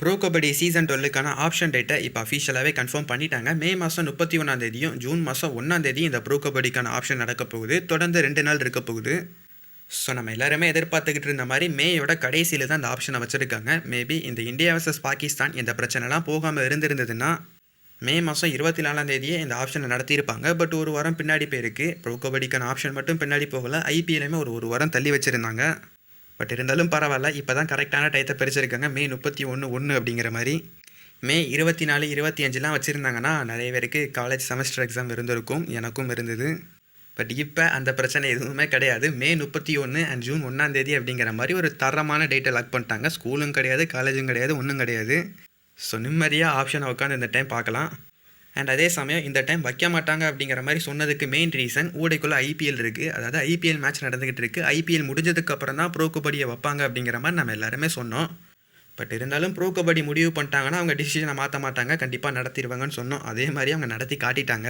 Bro kabaddi season டுவெல்லுக்கான option டேட்டை இப்போ அஃபிஷியலாகவே கன்ஃபார்ம் பண்ணிட்டாங்க. மே மாதம் முப்பத்தி ஒன்றாம் தேதியும் ஜூன் மாதம் ஒன்றாம் தேதியும் இந்த ப்ரோ கபடிக்கான ஆப்ஷன் நடக்க போகுது. தொடர்ந்து ரெண்டு நாள் இருக்க போகுது. ஸோ நம்ம எல்லாருமே எதிர்பார்த்துக்கிட்டு இருந்த மாதிரி மேயோட கடைசியில் தான் இந்த ஆப்ஷனை வச்சுருக்காங்க. மேபி இந்த இந்தியா வர்சஸ் பாகிஸ்தான் இந்த பிரச்சனைலாம் போகாமல் இருந்திருந்ததுன்னா மே மாதம் இருபத்தி நாலாம் தேதியே இந்த ஆப்ஷனை நடத்தியிருப்பாங்க. பட் ஒரு வாரம் பின்னாடி போயிருக்கு. ப்ரோ கபடிக்கான ஆப்ஷன் மட்டும் பின்னாடி போகல. ஐபிஎல்லுமே ஒரு ஒரு வாரம் தள்ளி வச்சுருந்தாங்க. பட் இருந்தாலும் பரவாயில்ல இப்போ தான் கரெக்டான டயத்தை பிரிச்சிருக்காங்க. மே முப்பத்தி ஒன்று ஒன்று அப்படிங்கிற மாதிரி. மே இருபத்தி நாலு இருபத்தி அஞ்சுலாம் வச்சுருந்தாங்கன்னா நிறைய பேருக்கு காலேஜ் செமஸ்டர் எக்ஸாம் இருந்திருக்கும். எனக்கும் இருந்தது. பட் இப்போ அந்த பிரச்சனை எதுவுமே கிடையாது. மே முப்பத்தி ஒன்று அண்ட் ஜூன் ஒன்றாந்தேதி அப்படிங்கிற மாதிரி ஒரு தரமான டேட்டை லாக் பண்ணிட்டாங்க. ஸ்கூலும் கிடையாது காலேஜும் கிடையாது ஒன்றும் கிடையாது. ஸோ நிம்மதியாக ஆப்ஷனை உட்காந்து இந்த டைம் பார்க்கலாம். அண்ட் அதே சமயம் இந்த டைம் வைக்க மாட்டாங்க அப்படிங்கிற மாதிரி சொன்னதுக்கு மெயின் ரீசன் ஊடைக்குள்ளே ஐபிஎல் இருக்குது அதாவது ஐபிஎல் மேட்ச் நடந்துக்கிட்டு இருக்குது ஐபிஎல் முடிஞ்சதுக்கப்புறம் தான் ப்ரோ கபடியை வைப்பாங்க அப்படிங்கிற மாதிரி நம்ம எல்லாருமே சொன்னோம். பட் இருந்தாலும் ப்ரோ கபடி முடிவு பண்ணிட்டாங்கன்னா அவங்க டிசிஷனை மாற்ற மாட்டாங்க. கண்டிப்பாக நடத்திடுவாங்கன்னு சொன்னோம். அதே மாதிரி அவங்க நடத்தி காட்டிட்டாங்க.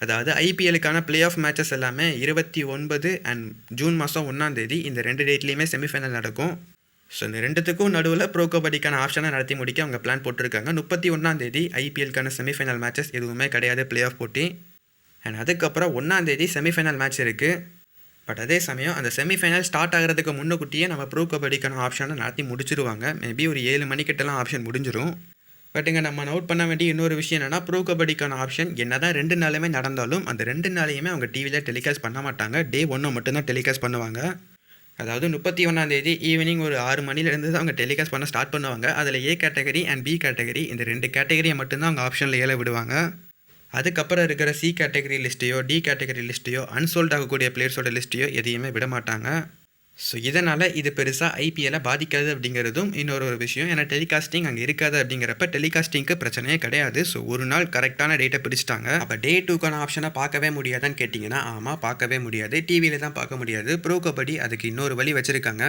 அதாவது ஐபிஎலுக்கான பிளே ஆஃப் மேட்சஸ் எல்லாமே இருபத்தி ஒன்பது அண்ட் ஜூன் மாதம் ஒன்றாந்தேதி இந்த ரெண்டு டேட்லேயுமே செமிஃபைனல் நடக்கும். ஸோ இந்த ரெண்டுத்துக்கும் நடுவில் ப்ரோ கபடிக்கான ஆப்ஷனை நடத்தி முடிக்க அவங்க பிளான் போட்டிருக்காங்க. முப்பத்தி ஒன்றாந்தேதி ஐபிஎல்க்கான செமிஃபைனல் மேட்சஸ் எதுவுமே கிடையாது பிளே ஆஃப் போட்டி. அண்ட் அதுக்கப்புறம் ஒன்றாந்தேதி செமிஃபைனல் மேட்ச் இருக்குது பட் அதே சமயம் அந்த செமிஃபைனல் ஸ்டார்ட் ஆகிறதுக்கு முன்னக்கூட்டியே நம்ம ப்ரோ கபடிக்கான ஆப்ஷனை நடத்தி முடிச்சிருவாங்க. மேபி ஒரு ஏழு மணிக்கிட்டலாம் ஆப்ஷன் முடிஞ்சிடும் பட் இங்கே நம்ம நோட் பண்ண வேண்டிய இன்னொரு விஷயம் என்னென்னா ப்ரோ கபடிக்கான ஆப்ஷன் என்ன தான் ரெண்டு நாளுமே நடந்தாலும் அந்த ரெண்டு நாளையுமே அவங்க டிவியில் டெலிகாஸ்ட் பண்ண மாட்டாங்க. டே ஒன்று மட்டும்தான் டெலிகாஸ்ட் பண்ணுவாங்க. அதாவது முப்பத்தி ஒன்றாந்தேதி ஈவினிங் ஒரு ஆறு மணிலேருந்து தான் அவங்க டெலிகாஸ்ட் பண்ண ஸ்டார்ட் பண்ணுவாங்க. அதில் A category and B category இந்த ரெண்டு கேட்டகரியை மட்டும்தான் அவங்க ஆப்ஷனில் ஏழை விடுவாங்க. அதுக்கப்புறம் இருக்கிற சி கேட்டகரி லிஸ்ட்டையோ டி கேட்டகரி லிஸ்ட்டையோ அன்சோல்ட் ஆகக்கூடிய பிளேயர்ஸோட லிஸ்ட்டையோ எதையுமே விட மாட்டாங்க ஸோ இதனால் இது பெருசாக ஐபிஎல்லை பாதிக்காது அப்படிங்கிறதும் இன்னொரு ஒரு விஷயம். ஏன்னா டெலிகாஸ்டிங் அங்கே இருக்காது அப்படிங்கிறப்ப டெலிகாஸ்டிங்க்கு பிரச்சனையே கிடையாது. ஸோ ஒரு நாள் கரெக்டான டேட்டை பிரிச்சுட்டாங்க. அப்போ டே டூக்கான ஆப்ஷனை பார்க்கவே முடியாதான்னு கேட்டிங்கன்னா ஆமாம் பார்க்கவே முடியாது. டிவியில் தான் பார்க்க முடியாது. ப்ரோ கபடி அதுக்கு இன்னொரு வழி வச்சுருக்காங்க.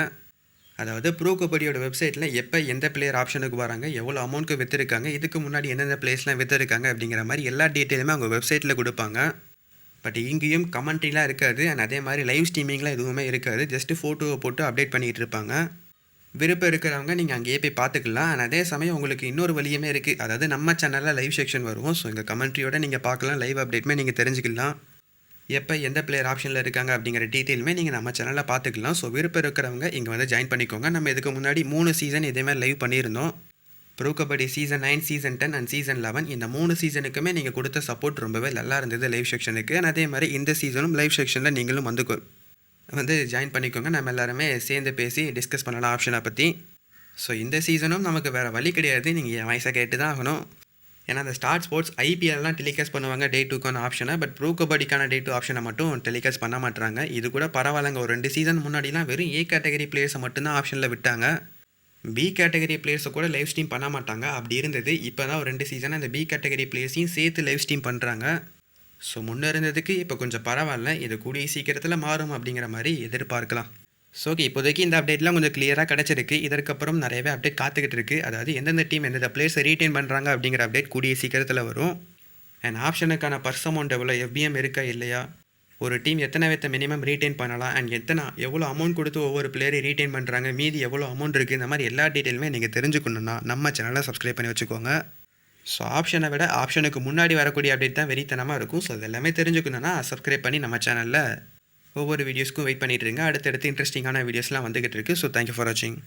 அதாவது ப்ரோ கபடியோட வெப்சைட்டில் எப்போ எந்த பிளேயர் ஆப்ஷனுக்கு வராங்க எவ்வளோ அமௌண்ட்டுக்கு விற்றுருக்காங்க இதுக்கு முன்னாடி எந்தெந்த பிளேஸ்லாம் விற்றுருக்காங்க அப்படிங்கிற மாதிரி எல்லா டீட்டெயிலுமே அவங்க வெப்சைட்டில் கொடுப்பாங்க. பட் இங்கேயும் கமெண்ட்ரிலாம் இருக்காது. அண்ட் அதே மாதிரி லைவ் ஸ்ட்ரீமிங்லாம் எதுவுமே இருக்காது. ஜஸ்ட்டு ஃபோட்டோவை போட்டு அப்டேட் பண்ணிகிட்டு இருப்பாங்க. விருப்பம் இருக்கிறவங்க நீங்கள் அங்கேயே போய் பார்த்துக்கலாம். அண்ட் அதே சமயம் உங்களுக்கு இன்னொரு வழியுமே இருக்குது அதாவது நம்ம சேனலில் லைவ் செக்ஷன் வரும். ஸோ எங்கள் கமெண்ட்ரியோட நீங்கள் பார்க்கலாம். லைவ் அப்டேட்மே நீங்கள் தெரிஞ்சுக்கலாம். எப்போ எந்த பிளேயர் ஆப்ஷனில் இருக்காங்க அப்படிங்கிற டீட்டெயிலுமே நீங்கள் நம்ம சேனலில் பார்த்துக்கலாம். ஸோ விருப்பம் இருக்கிறவங்க இங்கே வந்து ஜாயின் பண்ணிக்கோங்க. நம்ம இதுக்கு முன்னாடி மூணு சீசன் இதேமாதிரி லைவ் பண்ணியிருந்தோம். Pro kabaddi season nine season ten and season eleven இந்த மூணு சீசனுக்குமே நீங்கள் கொடுத்த சப்போர்ட் ரொம்பவே நல்லா இருந்தது லைவ் செக்ஷனுக்கு அண்ட் அதே மாதிரி இந்த சீசனும் லைவ் செக்ஷனில் நீங்களும் வந்து கொ- வந்து ஜாயின் பண்ணிக்கோங்க. நம்ம எல்லாருமே சேர்ந்து பேசி டிஸ்கஸ் பண்ணலாம் ஆப்ஷனை பற்றி ஸோ இந்த சீசனும் நமக்கு வேறு வழி கிடையாது. நீங்கள் என் வயசை கேட்டு தான் ஆகணும். ஏன்னா அந்த ஸ்டார் ஸ்போர்ட்ஸ் ஐபிஎல்லாம் டெலிகாஸ்ட் பண்ணுவாங்க டே டூக்கான ஆப்ஷனை பட் ப்ரோ கபடிக்கான டே டூ ஆப்ஷனை மட்டும் டெலிகாஸ்ட் பண்ண மாட்டாங்க இது கூட பரவாயில்லங்க. ஒரு ரெண்டு சீசன் முன்னாடிலாம் வெறும் ஏ கேட்டகரி பிளேயர்ஸை மட்டும்தான் ஆப்ஷனில் விட்டாங்க. பி கேட்டகரி பிளேயர்ஸை கூட லைவ் ஸ்ட்ரீம் பண்ண மாட்டாங்க. அப்படி இருந்தது. இப்போ தான் ஒரு ரெண்டு சீசன் அந்த பி கேட்டகரி பிளேயர்ஸையும் சேர்த்து லைவ் ஸ்ட்ரீம் பண்ணுறாங்க ஸோ முன்னே இருந்ததுக்கு இப்போ கொஞ்சம் பரவாயில்ல. இது கூடிய சீக்கிரத்தில் மாறும் அப்படிங்கிற மாதிரி எதிர்பார்க்கலாம். ஸோ ஓகே இப்போதைக்கு இந்த அப்டேட்லாம் கொஞ்சம் கிளியராக கிடச்சிருக்கு. இதற்கப்புறம் நிறையவே அப்டேட் காத்துக்கிட்டு இருக்குது அதாவது எந்தெந்த டீம் எந்தெந்த பிளேயர்ஸை ரீட்டைன் பண்ணுறாங்க அப்படிங்கிற அப்டேட் கூடிய சீக்கிரத்தில் வரும். அண்ட் ஆப்ஷனுக்கான பர்ஸ் அமௌண்ட் எவ்வளோ எஃபிஎம் இருக்கா? இல்லையா? ஒரு டீம் எத்தனை பேர்த்த மினிமம் ரீட்டைன் பண்ணலாம்? அண்ட் எத்தனை எவ்வளோ அமௌண்ட் கொடுத்து ஒவ்வொரு பிளேயரை ரீட்டைன் பண்ணுறாங்க மீதி எவ்வளோ அமௌண்ட் இருக்குது இந்த மாதிரி எல்லா டீட்டெயிலுமே நீங்கள் தெரிஞ்சுக்கணுன்னா நம்ம சேனலை சப்ஸ்கிரைப் பண்ணி வச்சுக்கோங்க. ஸோ ஆப்ஷனை விட ஆப்ஷனுக்கு முன்னாடி வரக்கூடிய அப்டேட் தான் வெறித்தனமாக இருக்கும். ஸோ அது எல்லாமே தெரிஞ்சுக்கணுன்னா சப்ஸ்கிரைப் பண்ணி நம்ம சேனலில் ஒவ்வொரு வீடியோஸ்க்கும் வெயிட் பண்ணிட்டுருங்க அடுத்தடுத்து இன்ட்ரெஸ்டிங்கான வீடியோஸ்லாம் வந்துகிட்டு இருக்குது ஸோ தேங்க்யூ ஃபார் வாட்சிங்